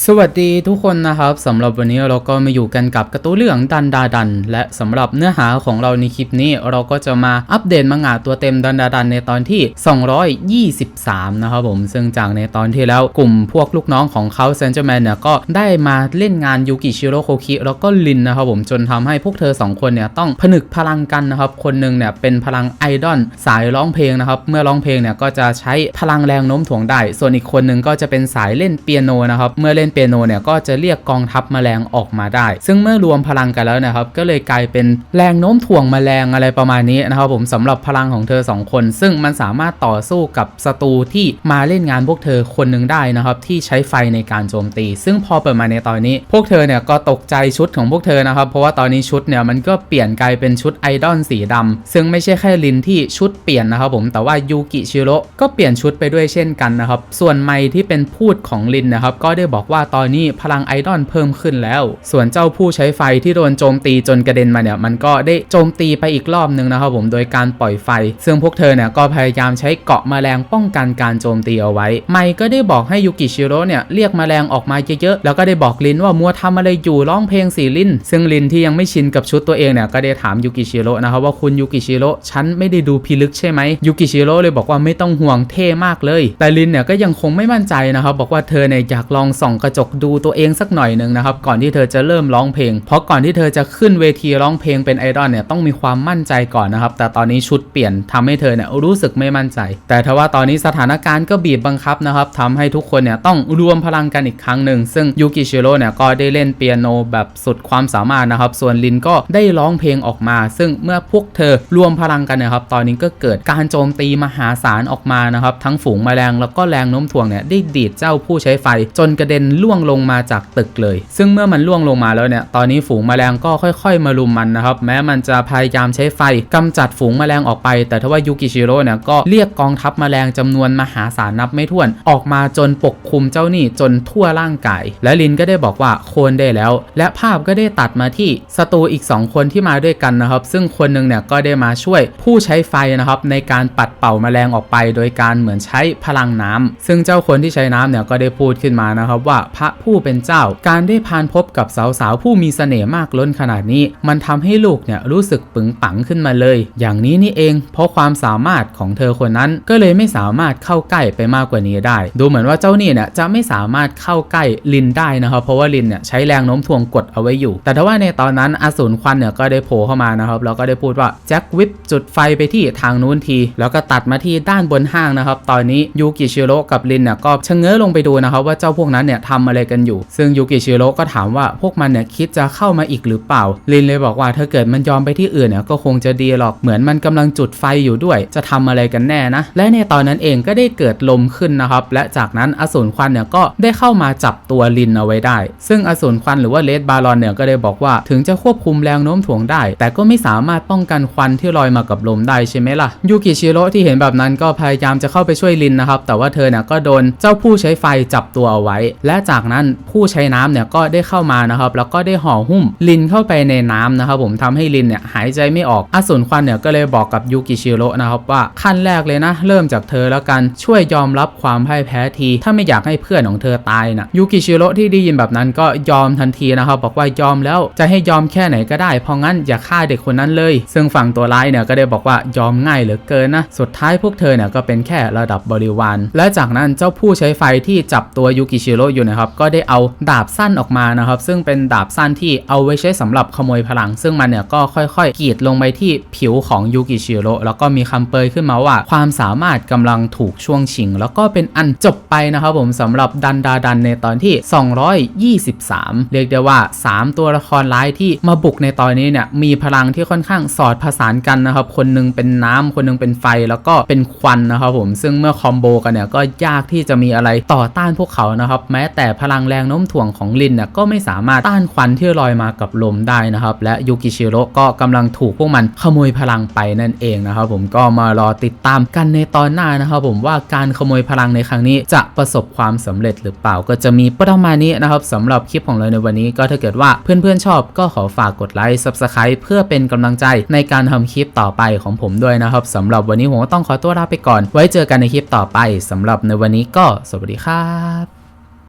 สวัสดีทุกคนนะครับสำหรับวันนี้เราก็มาอยู่กันกับกร์ตูนเรื่องดันดาดัน และสำหรับเนื้อหาของเราในคลิปนี้เราก็จะมาอัปเดตมังงะตัวเต็มดันดาดันในตอนที่ 223 นะครับผมซึ่งจากในตอนที่แล้วกลุ่มพวกลูกน้องของเขาเซนเจอร์แมนเนี่ยก็ได้มาเล่นงานยูกิชิโร่โคคิแล้วก็ลินนะครับผมจนทำให้พวกเธอสองคนเนี่ยต้องผนึกพลังกันนะครับคนหนึ่งเนี่ยเป็นพลังไอดอลสายร้องเพลงนะครับเมื่อร้องเพลงเนี่ยก็จะใช้พลังแรงโน้มถ่วงได้ ส่วนอีกคนหนึ่งก็จะเป็นสายเล่นเปียโนนะครับเมื่อเล่นเปียโนเนี่ยก็จะเรียกกองทัพแมลงออกมาได้ ซึ่งเมื่อรวมพลังกันแล้วนะครับ ก็เลยกลายเป็นแรงโน้มถ่วงแมลงอะไรประมาณนี้นะครับผมสำหรับพลังของเธอสองคน ซึ่งมันสามารถต่อสู้กับศัตรูที่มาเล่นงานพวกเธอคนหนึ่งได้นะครับที่ใช้ไฟในการโจมตี ซึ่งพอเปิดมาในตอนนี้ พวกเธอเนี่ยก็ตกใจชุดของพวกเธอนะครับ เพราะว่าตอนนี้ชุดเนี่ยมันก็เปลี่ยนกลายเป็นชุดไอดอลสีดำซึ่งไม่ใช่แค่ลินที่ชุดเปลี่ยนนะครับผมแต่ว่ายูกิชิโร่ก็เปลี่ยนชุดไปด้วยเช่นกันนะครับส่วนไมที่เป็นพูดของลินนะครับก็ได้บอกว่าตอนนี้พลังไอดอลเพิ่มขึ้นแล้ว ส่วนเจ้าผู้ใช้ไฟที่โดนโจมตีจนกระเด็นมาเนี่ยมันก็ได้โจมตีไปอีกรอบหนึ่งนะครับผมโดยการปล่อยไฟ ซึ่งพวกเธอเนี่ยก็พยายามใช้เกาะแมลงป้องกันการโจมตีเอาไว้ ไมก็ได้บอกให้ยูกิชิโร่เนี่ยเรียกแมลงออกมาเยอะๆแล้วก็ได้บอกลินว่ามัวทำอะไรอยู่ร้องเพลงสีลินซึ่งลินที่ยังไม่ชินกับชุดตัวเองเนี่ยก็ได้ถามยูกิชิโร่นะครับว่าคุณยูกิชิโร่ฉันไม่ได้ดูพิลึกใช่ไหมยูกิชิโร่เลยบอกว่าไม่ต้องห่วงเท่มากเลย แต่ลินเนี่ยก็ยังคงไม่มั่นใจนะครับบอกว่าเธอเนี่ยอยากลองส่องกระจกดูตัวเองสักหน่อยหนึ่งนะครับก่อนที่เธอจะเริ่มร้องเพลง เพราะก่อนที่เธอจะขึ้นเวทีร้องเพลงเป็นไอดอลเนี่ยต้องมีความมั่นใจก่อนนะครับแต่ตอนนี้ชุดเปลี่ยนทำให้เธอเนี่ยรู้สึกไม่มั่นใจ แต่ทว่าตอนนี้สถานการณ์ก็บีบบังคับนะครับทำให้ทุกคนเนี่ยต้องรวมพลังกันอีกครั้งหนึ่งซึ่งยูกิชิโร่เนี่ยก็ได้เล่นเปียโนแบบสุดความสามารถนะครับส่วนลินก็ได้ร้องเพลงออกมา ซึ่งเมื่อพวกเธอรวมพลังกันนะครับตอนนี้ก็เกิดการโจมตีมหาศาลออกมานะครับทั้งฝูงแมลงแล้วก็แรงโน้มถ่วงเนี่ยได้ดีดเจ้าผู้ใช้ไฟจนกระเด็นล่วงลงมาจากตึกเลย ซึ่งเมื่อมันล่วงลงมาแล้วเนี่ย ตอนนี้ฝูงแมลงก็ค่อย ๆ มารุมมันนะครับ แม้มันจะพยายามใช้ไฟกำจัดฝูงแมลงออกไป แต่ทว่ายูกิชิโร่เนี่ยก็เรียกกองทัพแมลงจำนวนมหาศาลนับไม่ถ้วน ออกมาจนปกคลุมเจ้านี่จนทั่วร่างกาย และลินก็ได้บอกว่าโคนได้แล้ว และภาพก็ได้ตัดมาที่ศัตรูอีก 2 คนที่มาด้วยกันนะครับ ซึ่งคนหนึ่งเนี่ยก็ได้มาช่วยผู้ใช้ไฟนะครับในการปัดเป่าแมลงออกไป โดยการเหมือนใช้พลังน้ำซึ่งเจ้าคนที่ใช้น้ำเนี่ยก็ได้พูดขึ้นมานะครับว่าพระผู้เป็นเจ้า การได้พานพบกับสาวๆผู้มีเสน่ห์มากล้นขนาดนี้ มันทำให้ลูกเนี่ยรู้สึกปึงปังขึ้นมาเลย อย่างนี้นี่เอง เพราะความสามารถของเธอคนนั้นก็เลยไม่สามารถเข้าใกล้ไปมากกว่านี้ได้ ดูเหมือนว่าเจ้านี่เนี่ยจะไม่สามารถเข้าใกล้ลินได้นะครับเพราะว่าลินเนี่ยใช้แรงโน้มถ่วงกดเอาไว้อยู่ แต่ถ้าว่าในตอนนั้นอสูรควันเนี่ยก็ได้โผล่เข้ามานะครับแล้วก็ได้พูดว่าแจ็ควิปจุดไฟไปที่ทางนู้นที แล้วก็ตัดมาที่ด้านบนห้างนะครับ ตอนนี้ยูกิชิโร่กับลินเนี่ยก็ชะเง้อลงไปดูนะครับว่าเจ้าพวกนั้นเนี่ยททำอะไรกันอยู่ ซึ่งยูกิชิโร่ก็ถามว่าพวกมันเนี่ยคิดจะเข้ามาอีกหรือเปล่า ลินเลยบอกว่าถ้าเกิดมันยอมไปที่อื่นเนี่ยก็คงจะดีหรอกเหมือนมันกำลังจุดไฟอยู่ด้วย จะทำอะไรกันแน่นะ และในตอนนั้นเองก็ได้เกิดลมขึ้นนะครับ และจากนั้นอสูรควันเนี่ยก็ได้เข้ามาจับตัวลินเอาไว้ได้ ซึ่งอสูรควันหรือว่าเลดบารอนเนี่ยก็ได้บอกว่าถึงจะควบคุมแรงโน้มถ่วงได้ แต่ก็ไม่สามารถป้องกันควันที่ลอยมากับลมได้ใช่ไหมล่ะยูกิชิโร่ที่เห็นแบบนั้นก็พยายามจะเข้าไปช่วยลินนะครับแต่ว่าเธอเนี่ยก็โดนเจ้าผู้ใช้ไฟจับตัวเอาไว้ และจากนั้นผู้ใช้น้ำเนี่ยก็ได้เข้ามานะครับ แล้วก็ได้ห่อหุ้มลินเข้าไปในน้ำนะครับ ผมทำให้ลินเนี่ยหายใจไม่ออกอสูรควันเนี่ยก็เลยบอกกับยูกิชิโร่นะครับว่าขั้นแรกเลยนะ เริ่มจากเธอแล้วกันช่วยยอมรับความพ่ายแพ้ที ถ้าไม่อยากให้เพื่อนของเธอตายนะยูกิชิโร่ที่ได้ยินแบบนั้นก็ยอมทันทีนะครับ บอกว่ายอมแล้วจะให้ยอมแค่ไหนก็ได้เพราะงั้นอย่าฆ่าเด็กคนนั้นเลย ซึ่งฝั่งตัวร้ายเนี่ยก็ได้บอกว่ายอมง่ายเหลือเกินนะสุดท้ายพวกเธอเนี่ยก็เป็นแค่ระดับบริวารและจากนั้นเจ้าผู้ใช้ไฟที่จับตัวยูกิชิโร่อยู่นะครับก็ได้เอาดาบสั้นออกมานะครับ ซึ่งเป็นดาบสั้นที่เอาไว้ใช้สำหรับขโมยพลัง ซึ่งมันเนี่ยก็ค่อยๆกรีดลงไปที่ผิวของยูกิชิโร่แล้วก็มีคำเปยขึ้นมาว่า ความสามารถกำลังถูกช่วงชิง แล้วก็เป็นอันจบไปนะครับผมสำหรับดันดาดันในตอนที่ 223 เรียกได้ว่า 3 ตัวละครร้ายที่มาบุกในตอนนี้เนี่ยมีพลังที่ค่อนข้างสอดผสานกันนะครับ คนหนึงเป็นน้ำคนหนึงเป็นไฟแล้วก็เป็นควันนะครับผมซึ่งเมื่อคอมโบกันเนี่ยก็ยากที่จะมีอะไรต่อต้านพวกเขานะครับแม้แต่พลังแรงโน้มถ่วงของลินเนี่ยก็ไม่สามารถต้านควันที่ลอยมากับลมได้นะครับ และยูกิชิโร่ก็กำลังถูกพวกมันขโมยพลังไปนั่นเองนะครับผมก็มารอติดตามกันในตอนหน้านะครับผมว่าการขโมยพลังในครั้งนี้จะประสบความสำเร็จหรือเปล่าก็จะมีประมาณนี้นะครับสำหรับคลิปของเราในวันนี้ก็ถ้าเกิดว่าเพื่อนๆชอบก็ขอฝากกดไลค์ Subscribe เพื่อเป็นกำลังใจในการทำคลิปต่อไปของผมด้วยนะครับสำหรับวันนี้ผมก็ต้องขอตัวลาไปก่อน ไว้เจอกันในคลิปต่อไปสำหรับในวันนี้ก็สวัสดีครับ